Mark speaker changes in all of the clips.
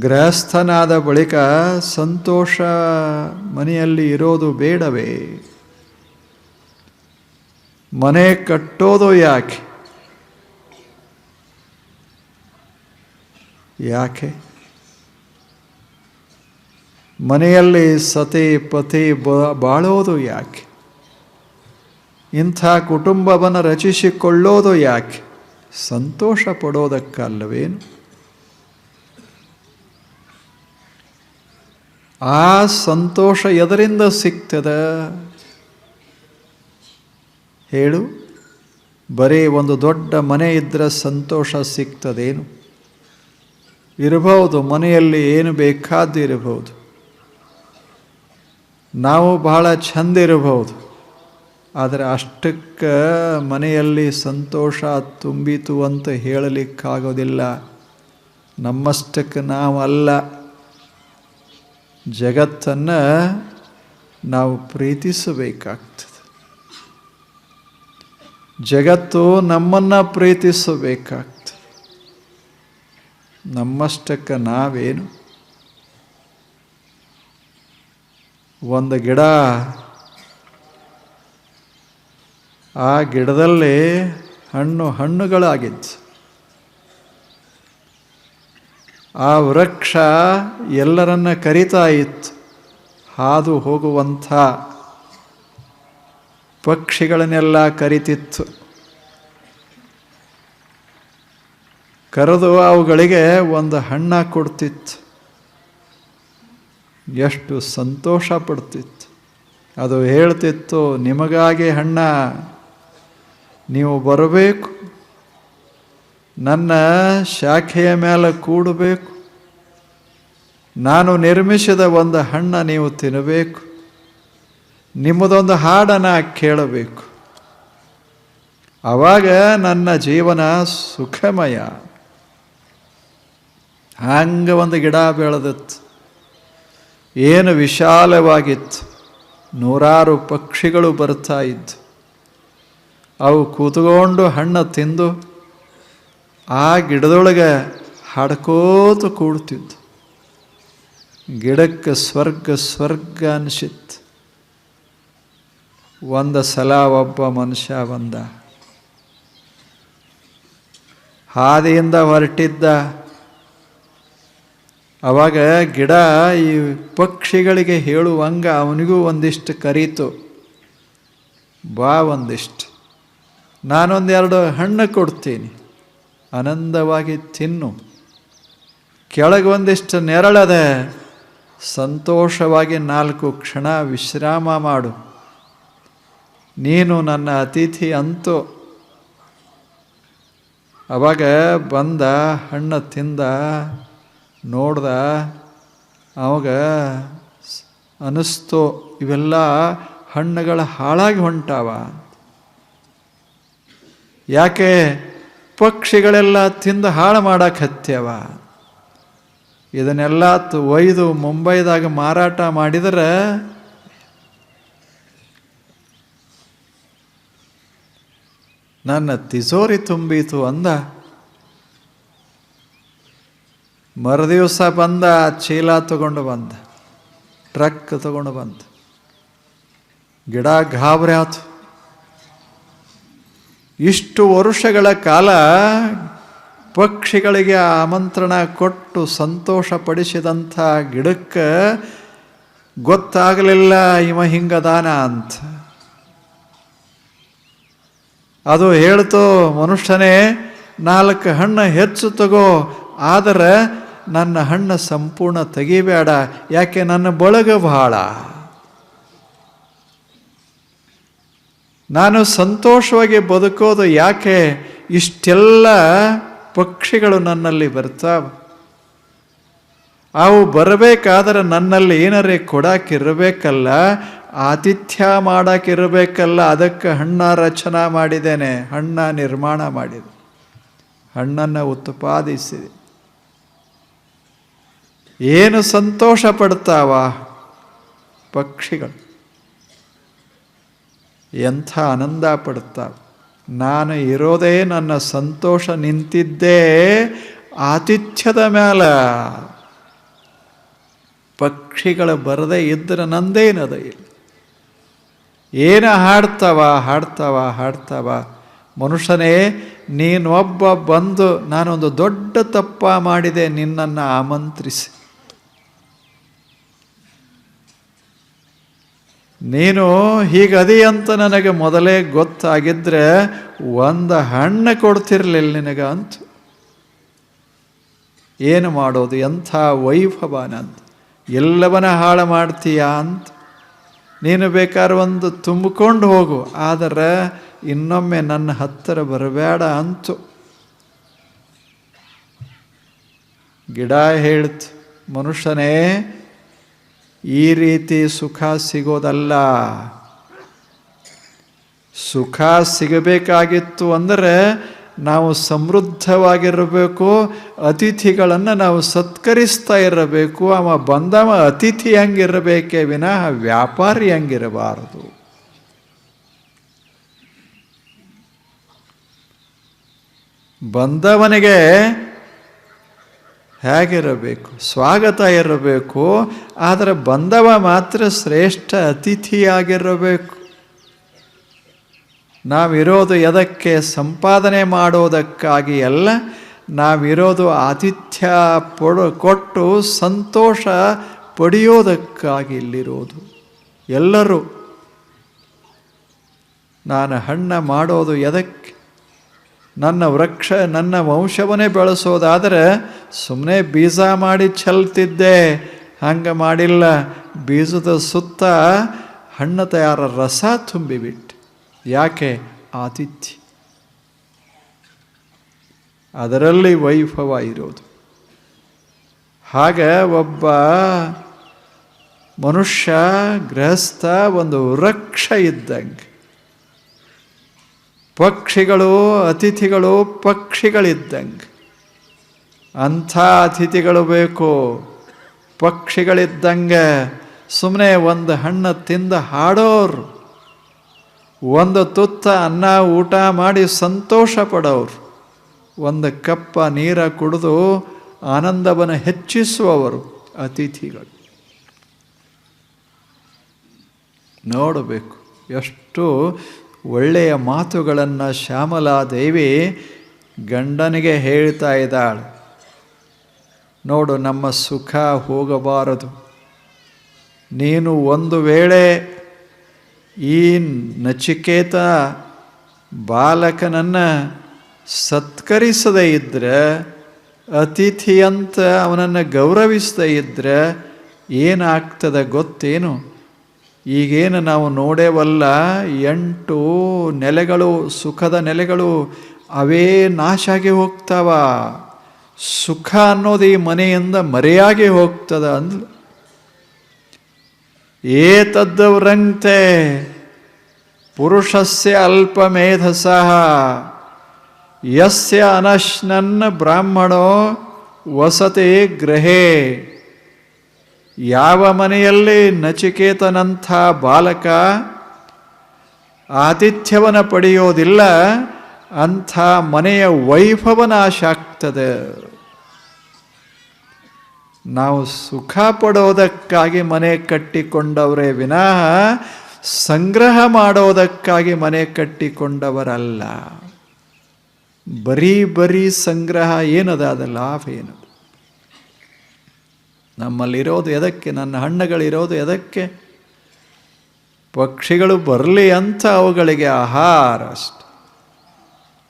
Speaker 1: ಗೃಹಸ್ಥನಾದ ಬಳಿಕ ಸಂತೋಷ ಮನೆಯಲ್ಲಿ ಇರೋದು ಬೇಡವೇ? ಮನೆ ಕಟ್ಟೋದು ಯಾಕೆ? ಯಾಕೆ? ಮನೆಯಲ್ಲಿ ಸತಿ ಪತಿ ಬಾಳೋದು ಯಾಕೆ? ಇಂಥ ಕುಟುಂಬವನ್ನು ರಚಿಸಿಕೊಳ್ಳೋದು ಯಾಕೆ? ಸಂತೋಷ ಪಡೋದಕ್ಕಲ್ಲವೇನು? ಆ ಸಂತೋಷ ಎದರಿಂದ ಸಿಗ್ತದ? ಹೇಳು. ಬರೀ ಒಂದು ದೊಡ್ಡ ಮನೆ ಇದ್ದರೆ ಸಂತೋಷ ಸಿಗ್ತದೇನು? ಇರಬಹುದು, ಮನೆಯಲ್ಲಿ ಏನು ಬೇಕಾದ್ದು ಇರಬಹುದು. ನಾವು ಬಹಳ ಚಂದ ಇರಬಹುದು. ಆದರೆ ಅಷ್ಟಕ್ಕೆ ಮನೆಯಲ್ಲಿ ಸಂತೋಷ ತುಂಬಿತು ಅಂತ ಹೇಳಲಿಕ್ಕಾಗೋದಿಲ್ಲ. ನಮ್ಮಷ್ಟಕ್ಕೆ ನಾವಲ್ಲ. ಜಗತ್ತನ್ನು ನಾವು ಪ್ರೀತಿಸಬೇಕಾಗ್ತದೆ. ಜಗತ್ತು ನಮ್ಮನ್ನು ಪ್ರೀತಿಸಬೇಕಾಗ್ತದೆ. ನಮ್ಮಷ್ಟಕ್ಕೆ ನಾವೇನು? ಒಂದು ಗಿಡ ಆ ಗಿಡದಲ್ಲಿ ಹಣ್ಣು ಹಣ್ಣುಗಳಾಗಿತ್ತು. ಆ ವೃಕ್ಷ ಎಲ್ಲರನ್ನ ಕರಿತಾ ಇತ್ತು. ಹಾದು ಹೋಗುವಂಥ ಪಕ್ಷಿಗಳನ್ನೆಲ್ಲ ಕರಿತಿತ್ತು. ಕರೆದು ಅವುಗಳಿಗೆ ಒಂದು ಹಣ್ಣ ಕೊಡ್ತಿತ್ತು. ಎಷ್ಟು ಸಂತೋಷ ಪಡ್ತಿತ್ತು. ಅದು ಹೇಳ್ತಿತ್ತು, ನಿಮಗಾಗಿ ಹಣ್ಣ, ನೀವು ಬರಬೇಕು. ನನ್ನ ಶಾಖೆಯ ಮೇಲೆ ಕೂಡಬೇಕು. ನಾನು ನಿರ್ಮಿಸಿದ ಒಂದು ಹಣ್ಣ ನೀವು ತಿನ್ನಬೇಕು. ನಿಮ್ಮದೊಂದು ಹಾಡನ್ನು ಕೇಳಬೇಕು. ಆವಾಗ ನನ್ನ ಜೀವನ ಸುಖಮಯ. ಹಂಗೆ ಒಂದು ಗಿಡ ಬೆಳೆದಿತ್ತು. ಏನು ವಿಶಾಲವಾಗಿತ್ತು. ನೂರಾರು ಪಕ್ಷಿಗಳು ಬರ್ತಾ ಇದ್ದು ಅವು ಕೂತ್ಕೊಂಡು ಹಣ್ಣು ತಿಂದು ಆ ಗಿಡದೊಳಗೆ ಹಾಡ್ಕೋತ ಕೂಡ್ತಿದ್ದು ಗಿಡಕ್ಕೆ ಸ್ವರ್ಗ ಸ್ವರ್ಗ ಅನಿಸಿತ್ತು. ಒಂದು ಸಲ ಒಬ್ಬ ಮನುಷ್ಯ ಬಂದ. ಹಾದಿಯಿಂದ ಹೊರಟಿದ್ದ. ಅವಾಗ ಗಿಡ ಈ ಪಕ್ಷಿಗಳಿಗೆ ಹೇಳುವಂಗ ಅವನಿಗೂ ಒಂದಿಷ್ಟು ಕರೀತು. ಬಾ ಒಂದಿಷ್ಟು. ನಾನೊಂದೆರಡು ಹಣ್ಣು ಕೊಡ್ತೀನಿ. ಆನಂದವಾಗಿ ತಿನ್ನು. ಕೆಳಗೆ ಒಂದಿಷ್ಟು ನೆರಳದೆ ಸಂತೋಷವಾಗಿ ನಾಲ್ಕು ಕ್ಷಣ ವಿಶ್ರಾಮ ಮಾಡು. ನೀನು ನನ್ನ ಅತಿಥಿ ಅಂತೂ. ಅವಾಗ ಬಂದ ಹಣ್ಣು ತಿಂದ, ನೋಡ್ದ, ಅವಾಗ ಅನಿಸ್ತು, ಇವೆಲ್ಲ ಹಣ್ಣುಗಳು ಹಾಳಾಗಿ ಹೊಂಟಾವ. ಯಾಕೆ? ಪಕ್ಷಿಗಳೆಲ್ಲ ತಿಂದು ಹಾಳು ಮಾಡಕ್ಕೆ ಹತ್ಯವ. ಇದನ್ನೆಲ್ಲ ಒಯ್ದು ಮುಂಬೈದಾಗ ಮಾರಾಟ ಮಾಡಿದರೆ ನನ್ನ ತಿಜೋರಿ ತುಂಬಿತು ಅಂದ. ಮರುದಿವಸ ಬಂದ, ಚೀಲ ತಗೊಂಡು ಬಂದ, ಟ್ರಕ್ ತಗೊಂಡು ಬಂದ. ಗಿಡ ಗಾಬರಿ ಆತು. ಇಷ್ಟು ವರ್ಷಗಳ ಕಾಲ ಪಕ್ಷಿಗಳಿಗೆ ಆಮಂತ್ರಣ ಕೊಟ್ಟು ಸಂತೋಷ ಪಡಿಸಿದಂಥ ಗಿಡಕ್ಕೆ ಗೊತ್ತಾಗಲಿಲ್ಲ, ಇವ ಹಿಂಗದಾನ ಅಂತ. ಅದು ಹೇಳ್ತು, ಮನುಷ್ಯನೇ, ನಾಲ್ಕು ಹಣ್ಣು ಹೆಚ್ಚು ತಗೋ, ಆದರೆ ನನ್ನ ಹಣ್ಣು ಸಂಪೂರ್ಣ ತೆಗಿಬೇಡ, ಯಾಕೆ ನನ್ನ ಬಳಗ ಬಹಳ ನಾನು ಸಂತೋಷವಾಗಿ ಬದುಕೋದು ಯಾಕೆ? ಇಷ್ಟೆಲ್ಲ ಪಕ್ಷಿಗಳು ನನ್ನಲ್ಲಿ ಬರ್ತಾವೆ. ಅವು ಬರಬೇಕಾದ್ರೆ ನನ್ನಲ್ಲಿ ಏನಾರೇ ಕೊಡಕ್ಕಿರಬೇಕಲ್ಲ ಆತಿಥ್ಯ ಮಾಡಕ್ಕಿರಬೇಕಲ್ಲ ಅದಕ್ಕೆ ಹಣ್ಣ ರಚನಾ ಮಾಡಿದ್ದೇನೆ. ಹಣ್ಣ ನಿರ್ಮಾಣ ಮಾಡಿದೆ. ಹಣ್ಣನ್ನು ಉತ್ಪಾದಿಸಿದೆ. ಏನು ಸಂತೋಷ ಪಡ್ತಾವ ಪಕ್ಷಿಗಳು? ಎಂಥ ಆನಂದ ಪಡ್ತಾ ನಾನು ಇರೋದೇ ನನ್ನ ಸಂತೋಷ ನಿಂತಿದ್ದೇ ಆತಿಥ್ಯದ ಮೇಲೆ ಪಕ್ಷಿಗಳು ಬರದೇ ಇದ್ದರೆ ನಂದೇನದ ಇಲ್ಲಿ. ಏನು ಹಾಡ್ತಾವ ಹಾಡ್ತಾವ ಹಾಡ್ತಾವ. ಮನುಷ್ಯನೇ, ನೀನೊಬ್ಬ ಬಂದು ನಾನೊಂದು ದೊಡ್ಡ ತಪ್ಪ ಮಾಡಿದೆ, ನಿನ್ನನ್ನು ಆಮಂತ್ರಿಸಿ. ನೀನು ಹೀಗದಿ ಅಂತ ನನಗೆ ಮೊದಲೇ ಗೊತ್ತಾಗಿದ್ದರೆ ಒಂದು ಹಣ್ಣು ಕೊಡ್ತಿರ್ಲಿಲ್ಲ ನಿನಗೆ ಅಂತ. ಏನು ಮಾಡೋದು? ಎಂಥ ವೈಭವನ ಅಂತ ಎಲ್ಲವನ್ನ ಹಾಳು ಮಾಡ್ತೀಯಾ ಅಂತ. ನೀನು ಬೇಕಾದ್ರೆ ಒಂದು ತುಂಬಿಕೊಂಡು ಹೋಗು. ಆದರೆ ಇನ್ನೊಮ್ಮೆ ನನ್ನ ಹತ್ತಿರ ಬರಬೇಡ ಅಂತು. ಗಿಡ ಹೇಳ್ತು, ಮನುಷ್ಯನೇ ಈ ರೀತಿ ಸುಖ ಸಿಗೋದಲ್ಲ. ಸುಖ ಸಿಗಬೇಕಾಗಿತ್ತು ಅಂದರೆ ನಾವು ಸಮೃದ್ಧವಾಗಿರಬೇಕು, ಅತಿಥಿಗಳನ್ನು ನಾವು ಸತ್ಕರಿಸ್ತಾ ಇರಬೇಕು. ಅವ ಬಂದವ ಅತಿಥಿ ಹಂಗಿರಬೇಕೇ ವಿನಃ ವ್ಯಾಪಾರಿ ಹಂಗಿರಬಾರದು. ಬಂದವನಿಗೆ ಹೇಗಿರಬೇಕು? ಸ್ವಾಗತ ಇರಬೇಕು. ಆದರೆ ಬಂದವ ಮಾತ್ರ ಶ್ರೇಷ್ಠ ಅತಿಥಿಯಾಗಿರಬೇಕು. ನಾವಿರೋದು ಎದಕ್ಕೆ? ಸಂಪಾದನೆ ಮಾಡೋದಕ್ಕಾಗಿ ಅಲ್ಲ. ನಾವಿರೋದು ಆತಿಥ್ಯ ಪಡೋ, ಕೊಟ್ಟು ಸಂತೋಷ ಪಡೆಯೋದಕ್ಕಾಗಿ ಇಲ್ಲಿರೋದು. ಎಲ್ಲರೂ. ನಾನು ಹಣ್ಣ ಮಾಡೋದು ಎದಕ್ಕೆ? ನನ್ನ ವೃಕ್ಷ ನನ್ನ ವಂಶವನ್ನೇ ಬೆಳೆಸೋದಾದರೆ ಸುಮ್ಮನೆ ಬೀಜ ಮಾಡಿ ಚೆಲ್ತಿದ್ದೆ. ಹಂಗೆ ಮಾಡಿಲ್ಲ. ಬೀಜದ ಸುತ್ತ ಹಣ್ಣು ತಯಾರ ರಸ ತುಂಬಿಬಿಟ್ಟು. ಯಾಕೆ? ಆತಿಥ್ಯ. ಅದರಲ್ಲಿ ವೈಭವ ಇರೋದು. ಹಾಗೆ ಒಬ್ಬ ಮನುಷ್ಯ ಗೃಹಸ್ಥ ಒಂದು ವೃಕ್ಷ ಇದ್ದಂಗೆ. ಪಕ್ಷಿಗಳು ಅತಿಥಿಗಳು ಪಕ್ಷಿಗಳಿದ್ದಂಗೆ. ಅಂಥ ಅತಿಥಿಗಳು ಬೇಕು. ಪಕ್ಷಿಗಳಿದ್ದಂಗೆ ಸುಮ್ಮನೆ ಒಂದು ಹಣ್ಣು ತಿಂದು ಹಾಡೋರು. ಒಂದು ತುತ್ತ ಅನ್ನ ಊಟ ಮಾಡಿ ಸಂತೋಷ ಪಡೋರು. ಒಂದು ಕಪ್ಪ ನೀರ ಕುಡಿದು ಆನಂದವನ್ನು ಹೆಚ್ಚಿಸುವವರು ಅತಿಥಿಗಳು. ನೋಡಬೇಕು. ಎಷ್ಟು ಒಳ್ಳೆಯ ಮಾತುಗಳನ್ನು ಶ್ಯಾಮಲಾದೇವಿ ಗಂಡನಿಗೆ ಹೇಳ್ತಾ ಇದ್ದಾಳೆ. ನೋಡು, ನಮ್ಮ ಸುಖ ಹೋಗಬಾರದು. ನೀನು ಒಂದು ವೇಳೆ ಈ ನಚಿಕೇತ ಬಾಲಕನನ್ನು ಸತ್ಕರಿಸದೇ ಇದ್ದರೆ ಅತಿಥಿಯಂತ ಅವನನ್ನು ಗೌರವಿಸದೇ ಇದ್ದರೆ ಏನಾಗ್ತದೆ ಗೊತ್ತೇನು? ಈಗೇನು ನಾವು ನೋಡೇವಲ್ಲ, ಎಂಟು ನೆಲೆಗಳು, ಸುಖದ ನೆಲೆಗಳು, ಅವೇ ನಾಶ ಆಗಿ ಹೋಗ್ತಾವ. ಸುಖ ಅನ್ನೋದು ಈ ಮನೆಯಿಂದ ಮರೆಯಾಗಿ ಹೋಗ್ತದ ಅಂದ್ಲು. ಏತದ್ದವ್ರಂತೆ ಪುರುಷಸ್ಯ ಅಲ್ಪಮೇಧಸಃ. ಯಸ್ಯ ಅನಶ್ನನ್ ಬ್ರಾಹ್ಮಣೋ ವಸತಿ ಗೃಹೇ. ಯಾವ ಮನೆಯಲ್ಲಿ ನಚಿಕೇತನಂಥ ಬಾಲಕ ಆತಿಥ್ಯವನ್ನು ಪಡೆಯೋದಿಲ್ಲ, ಅಂಥ ಮನೆಯ ವೈಭವ ನಾಶ ಆಗ್ತದೆ ನಾವು ಸುಖ ಪಡೋದಕ್ಕಾಗಿ ಮನೆ ಕಟ್ಟಿಕೊಂಡವರೇ ವಿನಃ, ಸಂಗ್ರಹ ಮಾಡೋದಕ್ಕಾಗಿ ಮನೆ ಕಟ್ಟಿಕೊಂಡವರಲ್ಲ. ಬರೀ ಬರೀ ಸಂಗ್ರಹ ಏನದ ಅದ ಲಾಭ ಏನು? ನಮ್ಮಲ್ಲಿರೋದು ಎದಕ್ಕೆ? ನನ್ನ ಹಣ್ಣುಗಳಿರೋದು ಎದಕ್ಕೆ? ಪಕ್ಷಿಗಳು ಬರಲಿ ಅಂತ ಅವುಗಳಿಗೆ ಆಹಾರ ಅಷ್ಟೆ.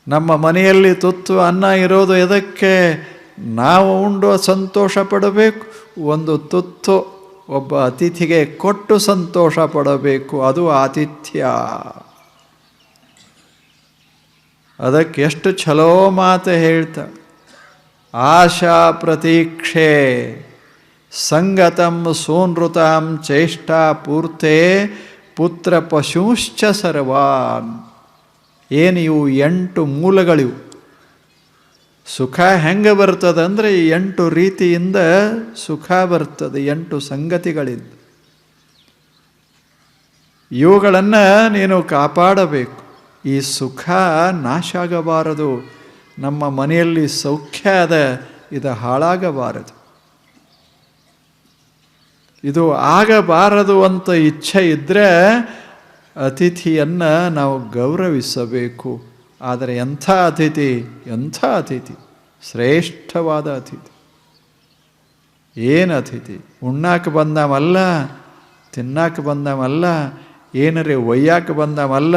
Speaker 1: ನಮ್ಮ ಮನೆಯಲ್ಲಿ ತುತ್ತು ಅನ್ನ ಇರೋದು ಎದಕ್ಕೆ? ನಾವು ಉಂಡು ಸಂತೋಷ ಪಡಬೇಕು. ಒಂದು ತುತ್ತು ಒಬ್ಬ ಅತಿಥಿಗೆ ಕೊಟ್ಟು ಸಂತೋಷ ಪಡಬೇಕು. ಅದು ಆತಿಥ್ಯ. ಅದಕ್ಕೆ ಎಷ್ಟು ಛಲೋ ಮಾತು ಹೇಳ್ತ, ಆಶಾ ಪ್ರತೀಕ್ಷೆ. ಸಂಗತಂ ಸೋನೃತಾಂ ಚೇಷ್ಟಾ ಪೂರ್ತೆ ಪುತ್ರ ಪಶುಶ್ಚ ಸರ್ವಾನ್. ಏನು ಇವು ಎಂಟು ಮೂಲಗಳಿವು. ಸುಖ ಹೆಂಗೆ ಬರ್ತದೆ ಅಂದರೆ ಎಂಟು ರೀತಿಯಿಂದ ಸುಖ ಬರ್ತದೆ, ಎಂಟು ಸಂಗತಿಗಳಿಂದ. ಇವುಗಳನ್ನು ನೀನು ಕಾಪಾಡಬೇಕು. ಈ ಸುಖ ನಾಶ ಆಗಬಾರದು ನಮ್ಮ ಮನೆಯಲ್ಲಿ ಸೌಖ್ಯ ಅದ, ಇದು ಹಾಳಾಗಬಾರದು. ಇದು ಆಗಬಾರದು ಅಂತ ಇಚ್ಛೆ ಇದ್ದರೆ ಅತಿಥಿಯನ್ನು ನಾವು ಗೌರವಿಸಬೇಕು. ಆದರೆ ಎಂಥ ಅತಿಥಿ? ಎಂಥ ಅತಿಥಿ? ಶ್ರೇಷ್ಠವಾದ ಅತಿಥಿ. ಏನು ಅತಿಥಿ? ಉಣ್ಣಾಕ ಬಂದವಲ್ಲ? ತಿನ್ನಾಕ ಬಂದವಲ್ಲ? ಏನರೇ ಒಯ್ಯಾಕ ಬಂದವಲ್ಲ?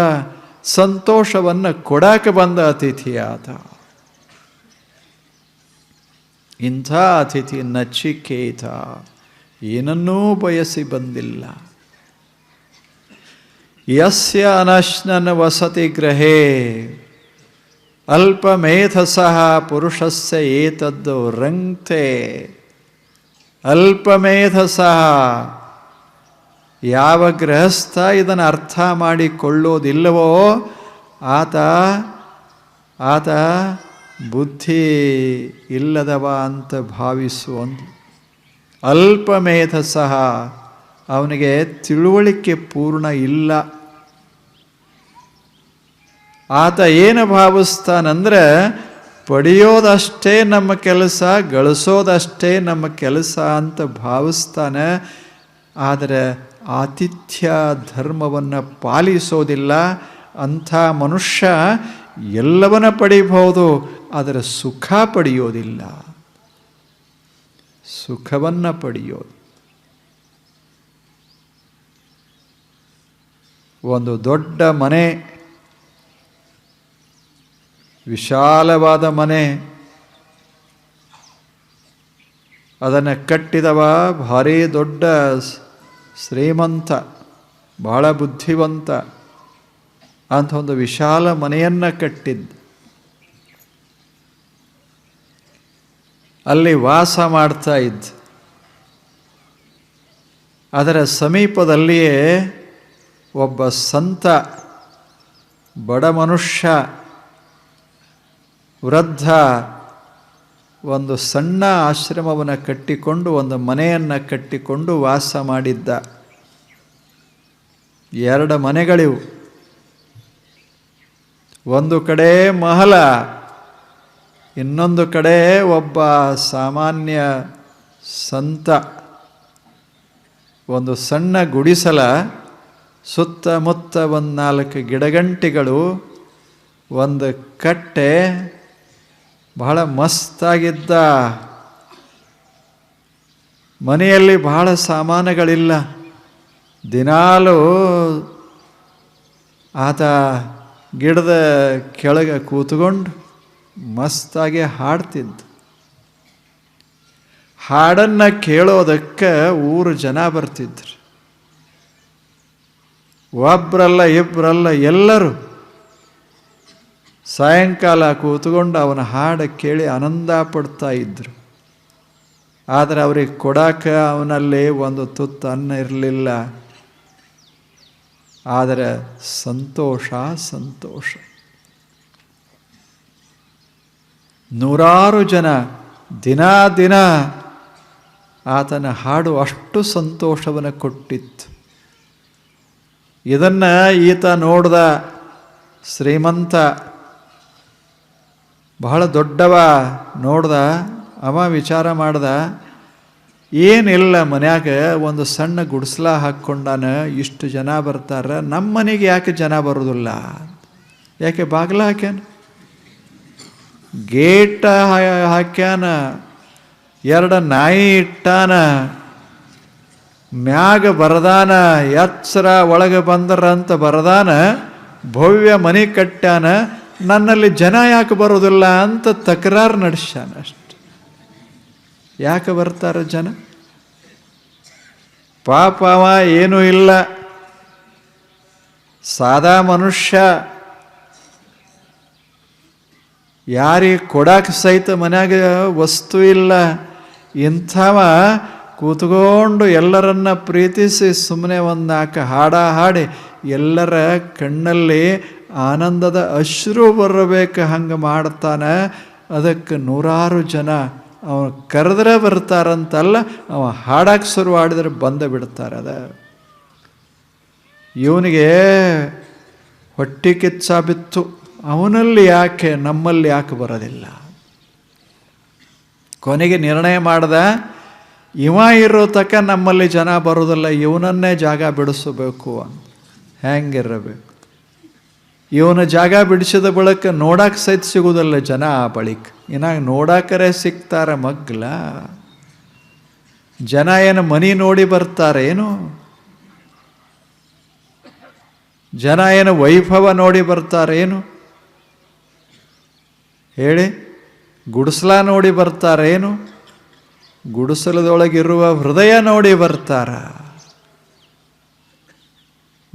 Speaker 1: ಸಂತೋಷವನ್ನು ಕೊಡಾಕ ಬಂದ ಅತಿಥಿ ಆತ ಇಂಥ ಅತಿಥಿ ನಚಿಕೇತ. ಏನನ್ನೂ ಬಯಸಿ ಬಂದಿಲ್ಲ. ಯಸ್ಯ ಅನಶ್ನನ ವಸತಿ ಗೃಹೇ, ಅಲ್ಪಮೇಧಸಃ ಪುರುಷಸ್ಯ ಏತದ್ದು ರಂಕ್ತೆ. ಅಲ್ಪಮೇಧಸಃ, ಯಾವ ಗೃಹಸ್ಥ ಇದನ್ನು ಅರ್ಥ ಮಾಡಿಕೊಳ್ಳೋದಿಲ್ಲವೋ, ಆತ ಆತ ಬುದ್ಧಿ ಇಲ್ಲದವ ಅಂತ ಭಾವಿಸುವಂದು ಅಲ್ಪಮೇಧ ಸಹ ಅವನಿಗೆ ತಿಳುವಳಿಕೆ ಪೂರ್ಣ ಇಲ್ಲ. ಆತ ಏನು ಭಾವಿಸ್ತಾನಂದರೆ, ಪಡೆಯೋದಷ್ಟೇ ನಮ್ಮ ಕೆಲಸ, ಗಳಿಸೋದಷ್ಟೇ ನಮ್ಮ ಕೆಲಸ ಅಂತ ಭಾವಿಸ್ತಾನೆ. ಆದರೆ ಆತಿಥ್ಯ ಧರ್ಮವನ್ನು ಪಾಲಿಸೋದಿಲ್ಲ. ಅಂಥ ಮನುಷ್ಯ ಎಲ್ಲವನ್ನ ಪಡೆಯಬಹುದು ಆದರೆ ಸುಖ ಪಡೆಯೋದಿಲ್ಲ. ಸುಖವನ್ನು ಪಡೆಯೋದು ಒಂದು ದೊಡ್ಡ ಮನೆ, ವಿಶಾಲವಾದ ಮನೆ, ಅದನ್ನು ಕಟ್ಟಿದವ ಭಾರೀ ದೊಡ್ಡ ಶ್ರೀಮಂತ, ಬಹಳ ಬುದ್ಧಿವಂತ ಅಂತ ಒಂದು ವಿಶಾಲ ಮನೆಯನ್ನು ಕಟ್ಟಿದ್ದ. ಅಲ್ಲಿ ವಾಸ ಮಾಡ್ತಾ ಇದ್ದ. ಅದರ ಸಮೀಪದಲ್ಲಿಯೇ ಒಬ್ಬ ಸಂತ, ಬಡ ಮನುಷ್ಯ, ವೃದ್ಧ, ಒಂದು ಸಣ್ಣ ಆಶ್ರಮವನ್ನು ಕಟ್ಟಿಕೊಂಡು, ಒಂದು ಮನೆಯನ್ನು ಕಟ್ಟಿಕೊಂಡು ವಾಸ ಮಾಡಿದ್ದ. ಎರಡು ಮನೆಗಳಿವು. ಒಂದು ಕಡೆ ಮಹಲ ಇನ್ನೊಂದು ಕಡೆ ಒಬ್ಬ ಸಾಮಾನ್ಯ ಸಂತ, ಒಂದು ಸಣ್ಣ ಗುಡಿಸಲ ಸುತ್ತಮುತ್ತ ಒಂದು ನಾಲ್ಕು ಗಿಡಗಂಟಿಗಳು, ಒಂದು ಕಟ್ಟೆ, ಬಹಳ ಮಸ್ತಾಗಿದ್ದ. ಮನೆಯಲ್ಲಿ ಬಹಳ ಸಾಮಾನುಗಳಿಲ್ಲ. ದಿನಾಲು ಆತ ಗಿಡದ ಕೆಳಗೆ ಕೂತ್ಕೊಂಡು ಮಸ್ತಾಗಿ ಹಾಡ್ತಿದ್ದ ಹಾಡನ್ನು ಕೇಳೋದಕ್ಕೆ ಊರು ಜನ ಬರ್ತಿದ್ರು. ಒಬ್ಬರಲ್ಲ ಇಬ್ಬರಲ್ಲ ಎಲ್ಲರೂ ಸಾಯಂಕಾಲ ಕೂತ್ಕೊಂಡು ಅವನ ಹಾಡು ಕೇಳಿ ಆನಂದ ಪಡ್ತಾ ಇದ್ರು. ಆದರೆ ಅವ್ರಿಗೆ ಕೊಡಾಕ ಅವನಲ್ಲಿ ಒಂದು ತುತ್ತು ಅನ್ನ ಇರಲಿಲ್ಲ. ಆದರೆ ಸಂತೋಷ ಸಂತೋಷ. ನೂರಾರು ಜನ ದಿನಾ ದಿನ ಆತನ ಹಾಡು ಅಷ್ಟು ಸಂತೋಷವನ್ನು ಕೊಟ್ಟಿತ್ತು. ಇದನ್ನು ಈತ ನೋಡ್ದ ಶ್ರೀಮಂತ ಬಹಳ ದೊಡ್ಡವ ನೋಡ್ದ, ಅವ ವಿಚಾರ ಮಾಡ್ದ, ಏನಿಲ್ಲ ಮನ್ಯಾಗ ಒಂದು ಸಣ್ಣ ಗುಡಿಸ್ಲ ಹಾಕ್ಕೊಂಡಾನ ಇಷ್ಟು ಜನ ಬರ್ತಾರ ನಮ್ಮ ಮನೆಗೆ ಯಾಕೆ ಜನ ಬರೋದಿಲ್ಲ? ಯಾಕೆ ಬಾಗಿಲ ಹಾಕ್ಯಾನ? ಗೇಟ ಹಾಕ್ಯಾನ, ಎರಡು ನಾಯಿ ಇಟ್ಟಾನ, ಮ್ಯಾಗ ಬರದಾನ, ಎಚ್ಚರ ಒಳಗೆ ಬಂದರ ಅಂತ ಬರದಾನ, ಭವ್ಯ ಮನೆ ಕಟ್ಟ್ಯಾನ, ನನ್ನಲ್ಲಿ ಜನ ಯಾಕೆ ಬರೋದಿಲ್ಲ ಅಂತ ತಕರಾರು ನಡೆಸ್ಯಾನ ಅಷ್ಟೆ. ಯಾಕೆ ಬರ್ತಾರೆ ಜನ? ಪಾಪ ಅವ ಏನೂ ಇಲ್ಲ. ಸಾದಾ ಮನುಷ್ಯ. ಯಾರಿಗೆ ಕೊಡಕ್ಕೆ ಸಹಿತ ಮನ್ಯಾಗ ವಸ್ತು ಇಲ್ಲ, ಇಂಥವ ಕೂತ್ಕೊಂಡು ಎಲ್ಲರನ್ನ ಪ್ರೀತಿಸಿ ಸುಮ್ಮನೆ ಒಂದು ನಾಲ್ಕು ಹಾಡ ಹಾಡಿ ಎಲ್ಲರ ಕಣ್ಣಲ್ಲಿ ಆನಂದದ ಅಶ್ರು ಬರಬೇಕು ಹಂಗೆ ಮಾಡ್ತಾನೆ. ಅದಕ್ಕೆ ನೂರಾರು ಜನ ಅವನು ಕರೆದ್ರೆ ಬರ್ತಾರಂತಲ್ಲ ಅವ ಹಾಡಕ್ಕೆ ಶುರು ಮಾಡಿದ್ರೆ ಬಂದ ಬಿಡ್ತಾರೆ ಅದ. ಇವನಿಗೆ ಹೊಟ್ಟೆ ಕಿಚ್ಚ ಬಿತ್ತು. ಅವನಲ್ಲಿ ಯಾಕೆ, ನಮ್ಮಲ್ಲಿ ಯಾಕೆ ಬರೋದಿಲ್ಲ? ಕೊನೆಗೆ ನಿರ್ಣಯ ಮಾಡ್ದ, ಇವ ಇರೋ ತಕ್ಕ ನಮ್ಮಲ್ಲಿ ಜನ ಬರೋದಲ್ಲ, ಇವನನ್ನೇ ಜಾಗ ಬಿಡಿಸಬೇಕು ಅಂತ. ಹೆಂಗಿರಬೇಕು? ಇವನ ಜಾಗ ಬಿಡಿಸಿದ ಬಳಿಕ ನೋಡಕ್ಕೆ ಸಹಿತ ಸಿಗೋದಲ್ಲ ಜನ ಆ ಬಳಿಕ. ಇನ್ನಾಗ ನೋಡಾಕರೆ ಸಿಗ್ತಾರ ಮಗ್ಲ. ಜನ ಏನು ಮನಿ ನೋಡಿ ಬರ್ತಾರೇನು ಜನ ಏನು ವೈಭವ ನೋಡಿ ಬರ್ತಾರೇನು ಹೇಳಿ, ಗುಡಿಸಲ ನೋಡಿ ಬರ್ತಾರೇನು ಗುಡಿಸಲದೊಳಗಿರುವ ಹೃದಯ ನೋಡಿ ಬರ್ತಾರ.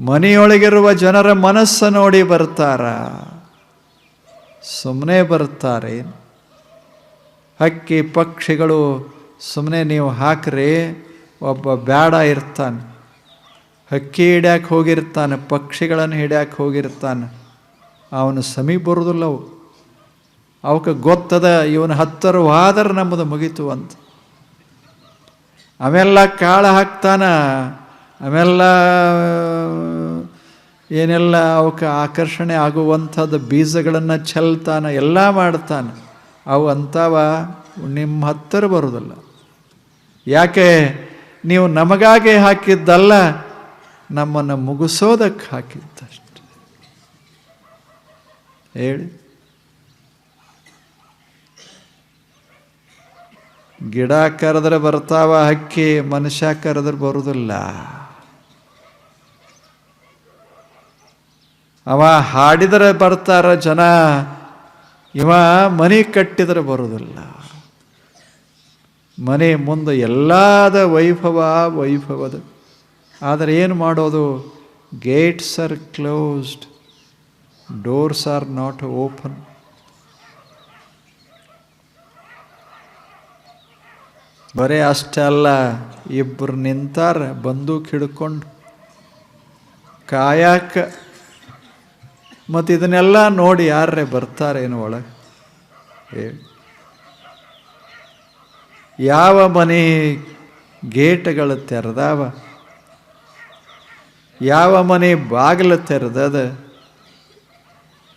Speaker 1: ಮನೆಯೊಳಗಿರುವ ಜನರ ಮನಸ್ಸು ನೋಡಿ ಬರ್ತಾರ. ಸುಮ್ಮನೆ ಬರ್ತಾರೆ ಹಕ್ಕಿ ಪಕ್ಷಿಗಳು ಸುಮ್ಮನೆ ನೀವು ಹಾಕ್ರಿ ಒಬ್ಬ ಬ್ಯಾಡ ಇರ್ತಾನೆ. ಹಕ್ಕಿ ಹಿಡ್ಯಾಕೆ ಹೋಗಿರ್ತಾನೆ, ಪಕ್ಷಿಗಳನ್ನು ಹಿಡ್ಯಾಕೆ ಹೋಗಿರ್ತಾನೆ. ಅವನು ಸಮೀಪ ಬರೋದಿಲ್ಲ ಅವು. ಅವಕ್ಕೆ ಗೊತ್ತದ, ಇವನು ಹತ್ತರ ಹೋದ್ರೆ ನಮ್ಮದು ಮುಗೀತು ಅಂತ. ಅವೆಲ್ಲ ಕಾಳು ಹಾಕ್ತಾನ, ಅವೆಲ್ಲ, ಏನೆಲ್ಲ ಅವಕ್ಕೆ ಆಕರ್ಷಣೆ ಆಗುವಂಥದ್ದು, ಬೀಜಗಳನ್ನು ಚೆಲ್ತಾನೆ ಎಲ್ಲ ಮಾಡ್ತಾನೆ. ಅವು ಅಂತಾವ, ನಿಮ್ಮ ಹತ್ತಿರ ಬರೋದಿಲ್ಲ ಯಾಕೆ? ನೀವು ನಮಗಾಗೆ ಹಾಕಿದ್ದಲ್ಲ, ನಮ್ಮನ್ನು ಮುಗಿಸೋದಕ್ಕೆ ಹಾಕಿದ್ದಷ್ಟು. ಹೇಳಿ. ಗಿಡ ಕರೆದ್ರೆ ಬರ್ತಾವ ಹಕ್ಕಿ, ಮನುಷ್ಯ ಕರೆದ್ರೆ ಬರುವುದಿಲ್ಲ ಅವ ಹಾಡಿದರೆ ಬರ್ತಾರ ಜನ, ಇವ ಮನೆ ಕಟ್ಟಿದರೆ ಬರುವುದಿಲ್ಲ ಮನೆ ಮುಂದೆ ಎಲ್ಲಾದ ವೈಭವ, ವೈಭವದ. ಆದರೆ ಏನು ಮಾಡೋದು? Gates are closed, doors are not open. ಬರೀ ಅಷ್ಟೇ ಅಲ್ಲ ಇಬ್ಬರು ನಿಂತಾರ, ಬಂದೂಕ್ ಹಿಡ್ಕೊಂಡು ಕಾಯಕ. ಮತ್ತು ಇದನ್ನೆಲ್ಲ ನೋಡಿ ಯಾರೇ ಬರ್ತಾರೇನು ಒಳಗೆ. ಯಾವ ಮನೆ ಗೇಟ್ಗಳು ತೆರೆದಾವ? ಯಾವ ಮನೆ ಬಾಗಿಲು ತೆರೆದದ?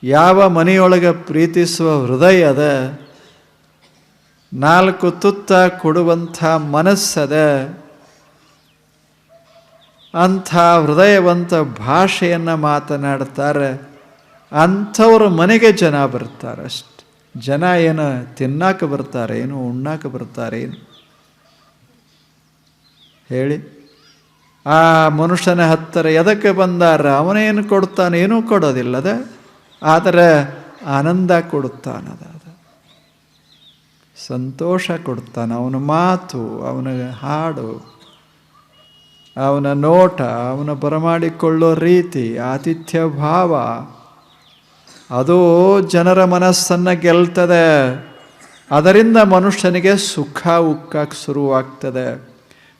Speaker 1: ಯಾವ ಮನೆಯೊಳಗೆ ಪ್ರೀತಿಸುವ ಹೃದಯ ಅದ? ನಾಲ್ಕು ತುತ್ತ ಕೊಡುವಂಥ ಮನಸ್ಸದ ಅಂಥ ಹೃದಯವಂತ ಭಾಷೆಯನ್ನು ಮಾತನಾಡ್ತಾರೆ. ಅಂಥವ್ರ ಮನೆಗೆ ಜನ ಬರ್ತಾರೆ ಅಷ್ಟು. ಜನ ಏನು ತಿನ್ನಾಕ ಬರ್ತಾರೆ, ಏನು ಉಣ್ಣಾಕ ಬರ್ತಾರೆ, ಏನು? ಹೇಳಿ. ಆ ಮನುಷ್ಯನ ಹತ್ತಿರ ಎದಕ್ಕೆ ಬಂದಾರ ಅವನೇನು ಕೊಡ್ತಾನೆ, ಏನೂ ಕೊಡೋದಿಲ್ಲದ, ಆದರೆ ಆನಂದ ಕೊಡುತ್ತಾನದ ಸಂತೋಷ ಕೊಡ್ತಾನೆ. ಅವನ ಮಾತು, ಅವನ ಹಾಡು, ಅವನ ನೋಟ, ಅವನ ಬರಮಾಡಿಕೊಳ್ಳೋ ರೀತಿ, ಆತಿಥ್ಯ ಭಾವ, ಅದು ಜನರ ಮನಸ್ಸನ್ನು ಗೆಲ್ತದೆ. ಅದರಿಂದ ಮನುಷ್ಯನಿಗೆ ಸುಖ ಉಕ್ಕಕ್ಕೆ ಶುರುವಾಗ್ತದೆ.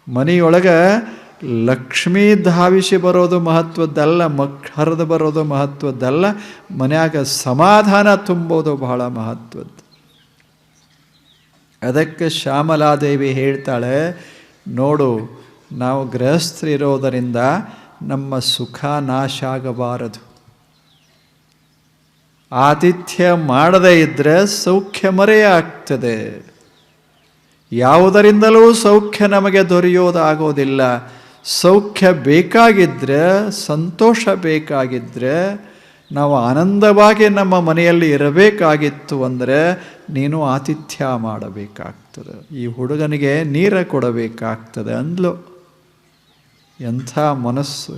Speaker 1: ಮನೆಯೊಳಗೆ ಲಕ್ಷ್ಮೀ ಧಾವಿಸಿ ಬರೋದು ಮಹತ್ವದ್ದಲ್ಲ, ಮಕ್ ಹರಿದು ಬರೋದು ಮಹತ್ವದ್ದಲ್ಲ, ಮನೆಯಾಗ ಸಮಾಧಾನ ತುಂಬೋದು ಬಹಳ ಮಹತ್ವದ್ದು. ಅದಕ್ಕೆ ಶ್ಯಾಮಲಾದೇವಿ ಹೇಳ್ತಾಳೆ, ನೋಡು, ನಾವು ಗೃಹಸ್ಥರಿರೋದರಿಂದ ನಮ್ಮ ಸುಖ ನಾಶ ಆಗಬಾರದು. ಆತಿಥ್ಯ ಮಾಡದೇ ಇದ್ದರೆ ಸೌಖ್ಯ ಮರೆಯಾಗ್ತದೆ ಯಾವುದರಿಂದಲೂ ಸೌಖ್ಯ ನಮಗೆ ದೊರೆಯೋದಾಗೋದಿಲ್ಲ. ಸೌಖ್ಯ ಬೇಕಾಗಿದ್ದರೆ ಸಂತೋಷ ಬೇಕಾಗಿದ್ದರೆ ನಾವು ಆನಂದವಾಗಿ ನಮ್ಮ ಮನೆಯಲ್ಲಿ ಇರಬೇಕಾಗಿತ್ತು ಅಂದರೆ ನೀನು ಆತಿಥ್ಯ ಮಾಡಬೇಕಾಗ್ತದೆ. ಈ ಹುಡುಗನಿಗೆ ನೀರ ಕೊಡಬೇಕಾಗ್ತದೆ ಅಂದ್ಲು. ಎಂಥ ಮನಸ್ಸು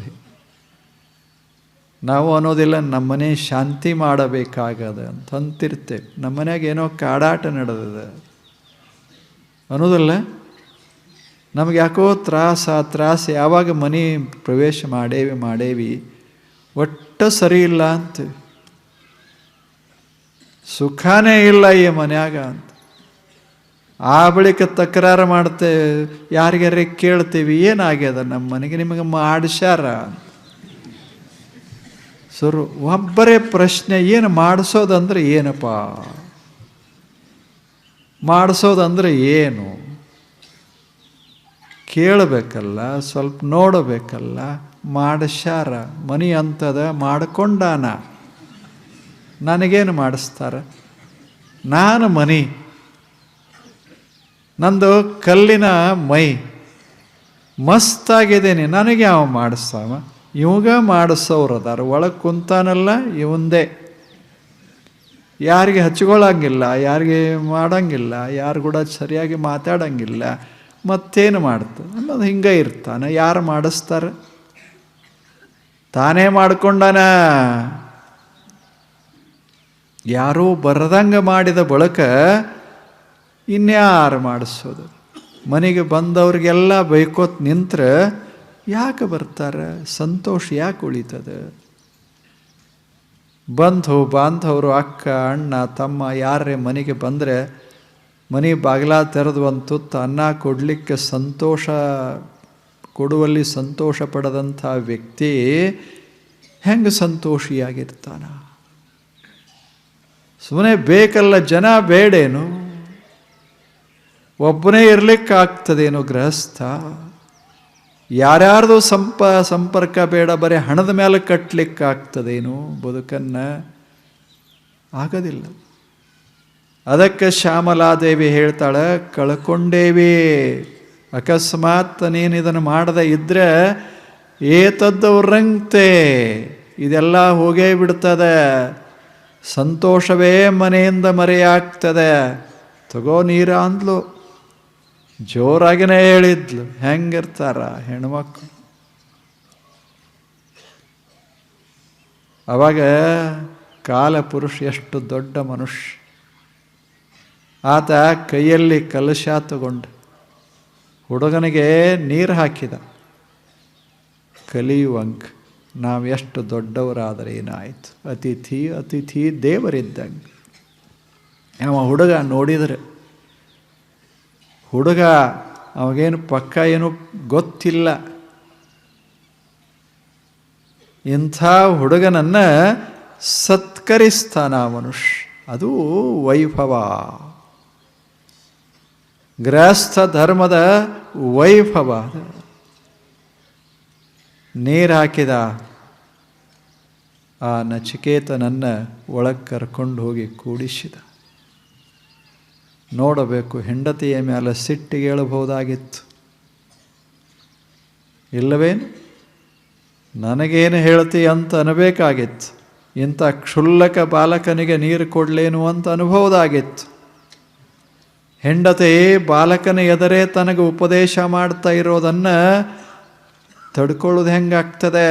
Speaker 1: ನಾವು ಅನ್ನೋದಿಲ್ಲ ನಮ್ಮನೆ ಶಾಂತಿ ಮಾಡಬೇಕಾಗದ ಅಂತ ನಮ್ಮನ್ಯಾಗ ಏನೋ ಕಾಡಾಟ ನಡೆದಿದೆ. ಅನ್ನೋದಲ್ಲ, ನಮ್ಗೆ ಯಾಕೋ ತ್ರಾಸ ತ್ರಾಸ, ಯಾವಾಗ ಮನೆ ಪ್ರವೇಶ ಮಾಡೇವಿ ಮಾಡೇವಿ, ಒಟ್ಟು ಸರಿ ಇಲ್ಲ ಅಂತೀವಿ ಸುಖನೇ ಇಲ್ಲ ಈ ಮನ್ಯಾಗ ಅಂತ. ಆ ಬಳಿಕ ತಕರಾರು ಮಾಡ್ತೇವೆ ಯಾರಿಗಾರ ಕೇಳ್ತೀವಿ, ಏನಾಗ್ಯದ? ನಮ್ಮ ಮನೆಗೆ ನಿಮಗೆ ಮಾಡಿಸ್ಯಾರ ಸುರು, ಒಬ್ಬರೇ ಪ್ರಶ್ನೆ, ಏನು ಮಾಡಿಸೋದಂದ್ರೆ ಏನಪ್ಪ? ಮಾಡಿಸೋದಂದ್ರೆ ಏನು? ಕೇಳಬೇಕಲ್ಲ, ಸ್ವಲ್ಪ ನೋಡಬೇಕಲ್ಲ. ಮಾಡಿಸ್ಯಾರ ಮನಿ ಅಂತದ ಮಾಡಿಕೊಂಡಾನ. ನನಗೇನು ಮಾಡಿಸ್ತಾರ? ನಾನು ಮನಿ ನಂದು ಕಲ್ಲಿನ ಮೈ. ಮಸ್ತಾಗಿದ್ದೀನಿ. ನನಗೆ ಯಾವ ಮಾಡಿಸ್ತಾವ? ಇವಾಗ ಮಾಡಿಸೋರು ಅದಾರ ಒಳಗೆ ಕುಂತಾನಲ್ಲ, ಇವಂದೇ. ಯಾರಿಗೆ ಹಚ್ಕೊಳ್ಳಂಗಿಲ್ಲ ಯಾರಿಗೆ ಮಾಡಂಗಿಲ್ಲ, ಯಾರು ಕೂಡ ಸರಿಯಾಗಿ ಮಾತಾಡಂಗಿಲ್ಲ. ಮತ್ತೇನು ಮಾಡ್ತಾನೆ ಅನ್ನೋದು ಹಿಂಗೆ ಇರ್ತಾನೆ. ಯಾರು ಮಾಡಿಸ್ತಾರೆ? ತಾನೇ ಮಾಡಿಕೊಂಡನ. ಯಾರೋ ಬರದಂಗೆ ಮಾಡಿದ ಬಳಕ ಇನ್ಯಾರು ಮಾಡಿಸೋದು? ಮನೆಗೆ ಬಂದವ್ರಿಗೆಲ್ಲ ಬೈಕೋತ್ ನಿಂತ್ರೆ ಯಾಕೆ ಬರ್ತಾರೆ? ಸಂತೋಷ ಯಾಕೆ ಉಳಿತದೆ? ಬಂಧು ಬಾಂಧವರು ಅಕ್ಕ, ಅಣ್ಣ, ತಮ್ಮ ಯಾರೇ ಮನೆಗೆ ಬಂದರೆ ಮನೆ ಬಾಗಿಲ ತೆರೆದು ಒಂದು ತುತ್ತು ಅನ್ನ ಕೊಡಲಿಕ್ಕೆ ಸಂತೋಷ ಕೊಡುವಲ್ಲಿ ಸಂತೋಷ ಪಡದಂಥ ವ್ಯಕ್ತಿ ಹೆಂಗೆ ಸಂತೋಷಿಯಾಗಿರ್ತಾನ? ಸುಮ್ಮನೆ ಬೇಕಲ್ಲ, ಜನ ಬೇಡೇನು? ಒಬ್ಬನೇ ಇರಲಿಕ್ಕಾಗ್ತದೇನು ಗೃಹಸ್ಥ? ಯಾರ್ಯಾರ್ದು ಸಂಪ, ಸಂಪರ್ಕ ಬೇಡ, ಬರೀ ಹಣದ ಮೇಲೆ ಕಟ್ಟಲಿಕ್ಕಾಗ್ತದೇನು ಬದುಕನ್ನು? ಆಗೋದಿಲ್ಲ. ಅದಕ್ಕೆ ಶ್ಯಾಮಲಾದೇವಿ ಹೇಳ್ತಾಳೆ, ಕಳ್ಕೊಂಡೇವಿ. ಅಕಸ್ಮಾತ್ ನೀನು ಇದನ್ನು ಮಾಡದೆ ಇದ್ದರೆ ಏತದ್ದವ್ರಂಗ್ತೆ ಇದೆಲ್ಲ ಹೋಗೇ ಬಿಡ್ತದೆ. ಸಂತೋಷವೇ ಮನೆಯಿಂದ ಮರೆಯಾಗ್ತದೆ. ತಗೋ ನೀರ ಅಂದ್ಲು. ಜೋರಾಗಿನೇ ಹೇಳಿದ್ಲು. ಹೆಂಗಿರ್ತಾರ ಹೆಣ್ಮಕ್ಳು? ಅವಾಗ ಕಾಲ ಪುರುಷ ಎಷ್ಟು ದೊಡ್ಡ ಮನುಷ್ಯ. ಆತ ಕೈಯಲ್ಲಿ ಕಲಶ ತಗೊಂಡ ಹುಡುಗನಿಗೆ ನೀರು ಹಾಕಿದ. ಕಲಿಯುವಂಕ್, ನಾವು ಎಷ್ಟು ದೊಡ್ಡವರಾದರೆ ಏನಾಯಿತು? ಅತಿಥಿ ಅತಿಥಿ ದೇವರಿದ್ದಂಗೆ. ಅವ ಹುಡುಗ ನೋಡಿದರೆ, ಹುಡುಗ ಅವಾಗೇನು ಪಕ್ಕ ಏನು ಗೊತ್ತಿಲ್ಲ. ಇಂಥ ಹುಡುಗನನ್ನು ಸತ್ಕರಿಸ್ತಾನ ಮನುಷ್ಯ. ಅದು ವೈಭವ. ಗೃಹಸ್ಥ ಧರ್ಮದ ವೈಭವ. ನೀರು ಹಾಕಿದ ಆ ನಚಿಕೇತನನ್ನು ಒಳಗೆ ಕರ್ಕೊಂಡು ಹೋಗಿ ಕೂಡಿಸಿದ. ನೋಡಬೇಕು, ಹೆಂಡತಿಯ ಮೇಲೆ ಸಿಟ್ಟಿಗೆ ಹೇಳಬಹುದಾಗಿತ್ತು ಇಲ್ಲವೇನು? ನನಗೇನು ಹೇಳ್ತಿ ಅಂತ ಅನ್ಬೇಕಾಗಿತ್ತು. ಇಂಥ ಕ್ಷುಲ್ಲಕ ಬಾಲಕನಿಗೆ ನೀರು ಕೊಡಲೇನು ಅಂತ ಅನ್ಬೋದಾಗಿತ್ತು ಹೆಂಡತಿ ಬಾಲಕನ ಎದರೆ ತನಗೆ ಉಪದೇಶ ಮಾಡ್ತಾ ಇರೋದನ್ನು ತಡ್ಕೊಳ್ಳೋದು ಹೆಂಗಾಗ್ತದೆ?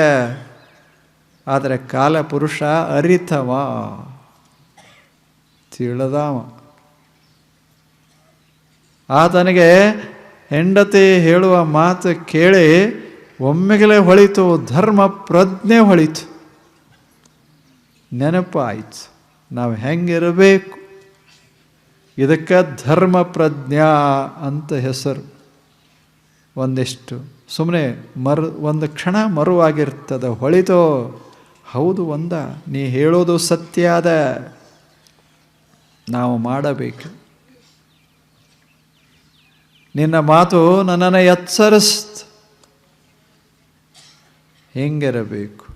Speaker 1: ಆದರೆ ಕಾಲ ಪುರುಷ ಅರಿತವ. ತಿಳಿದವ. ಆತನಿಗೆ ಹೆಂಡತಿ ಹೇಳುವ ಮಾತು ಕೇಳಿ ಒಮ್ಮೆಗಲೇ ಹೊಳಿತು, ಧರ್ಮ ಪ್ರಜ್ಞೆ ಹೊಳಿತು. ನೆನಪಾಯಿತು. ನಾವು ಹೆಂಗಿರಬೇಕು? ಇದಕ್ಕೆ ಧರ್ಮ ಪ್ರಜ್ಞಾ ಅಂತ ಹೆಸರು. ಒಂದಿಷ್ಟು. ಸುಮ್ಮನೆ ಮರು, ಒಂದು ಕ್ಷಣ ಮರುವಾಗಿರ್ತದೆ, ಹೊಳಿತೋ. ಹೌದು ಒಂದ, ನೀ ಹೇಳೋದು ಸತ್ಯ ಅದ. ನಾವು ಮಾಡಬೇಕು. ನಿನ್ನ ಮಾತು ನನ್ನನ್ನು ಎಚ್ಚರಿಸ್ತ ಹೆಂಗಿರಬೇಕು?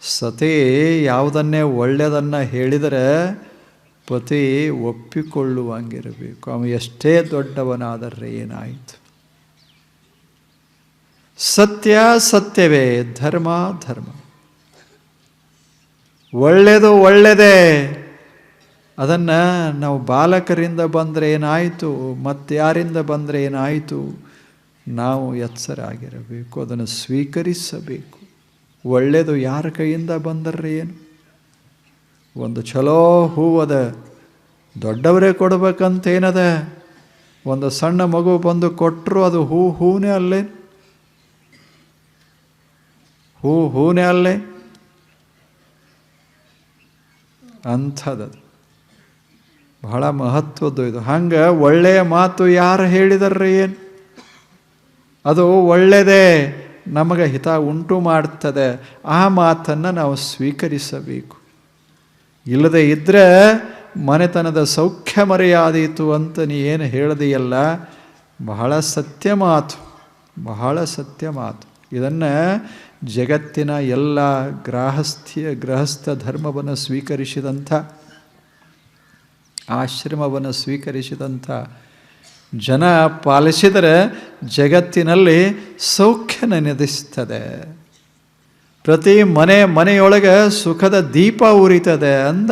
Speaker 1: ಸತಿ ಯಾವುದನ್ನೇ ಒಳ್ಳೆಯದನ್ನು ಹೇಳಿದರೆ ಪತಿ ಒಪ್ಪಿಕೊಳ್ಳುವಂಗಿರಬೇಕು. ಅವನು ಎಷ್ಟೇ ದೊಡ್ಡವನಾದರೆ ಏನಾಯಿತು? ಸತ್ಯ ಸತ್ಯವೇ, ಧರ್ಮ ಧರ್ಮ. ಒಳ್ಳೆಯದು ಒಳ್ಳೆಯದೇ ಅದನ್ನು ನಾವು ಬಾಲಕರಿಂದ ಬಂದರೆ ಏನಾಯಿತು? ಮತ್ತಾರಿಂದ ಬಂದರೆ ಏನಾಯಿತು? ನಾವು ಎಚ್ಚರಾಗಿರಬೇಕು ಅದನ್ನು ಸ್ವೀಕರಿಸಬೇಕು. ಒಳ್ಳೆಯದು ಯಾರ ಕೈಯಿಂದ ಬಂದರೆ ಏನು? ಒಂದು ಚಲೋ ಹೂವದ ದೊಡ್ಡವರೇ ಕೊಡ್ಬೇಕಂತೇನದ? ಒಂದು ಸಣ್ಣ ಮಗು ಬಂದು ಕೊಟ್ಟರು ಅದು ಹೂ ಹೂನೇ ಅಲ್ಲೇ? ಹೂ ಹೂನೇ ಅಲ್ಲೇ? ಅಂಥದ್ದು. ಬಹಳ ಮಹತ್ವದ್ದು ಇದು. ಹಂಗೆ ಒಳ್ಳೆಯ ಮಾತು ಯಾರು ಹೇಳಿದಾರ್ರಿ ಏನು? ಅದು ಒಳ್ಳೆಯದೇ ನಮಗೆ ಹಿತ ಉಂಟು ಮಾಡ್ತದೆ. ಆ ಮಾತನ್ನು ನಾವು ಸ್ವೀಕರಿಸಬೇಕು. ಇಲ್ಲದೆ ಇದ್ದರೆ ಮನೆತನದ ಸೌಖ್ಯ ಮರೆಯಾದೀತು ಅಂತ ನೀ ಏನು ಹೇಳದೆಯಲ್ಲ, ಬಹಳ ಸತ್ಯ ಮಾತು ಬಹಳ ಸತ್ಯ ಮಾತು ಇದನ್ನು ಜಗತ್ತಿನ ಎಲ್ಲ ಗ್ರಹಸ್ಥಿಯ, ಗೃಹಸ್ಥ ಧರ್ಮವನ್ನು ಸ್ವೀಕರಿಸಿದಂಥ, ಆಶ್ರಮವನ್ನು ಸ್ವೀಕರಿಸಿದಂಥ ಜನ ಪಾಲಿಸಿದರೆ ಜಗತ್ತಿನಲ್ಲಿ ಸೌಖ್ಯ ನೆನೆದಿಸ್ತದೆ ಪ್ರತಿ ಮನೆ ಮನೆಯೊಳಗೆ ಸುಖದ ದೀಪ ಉರಿತದೆ ಅಂದ.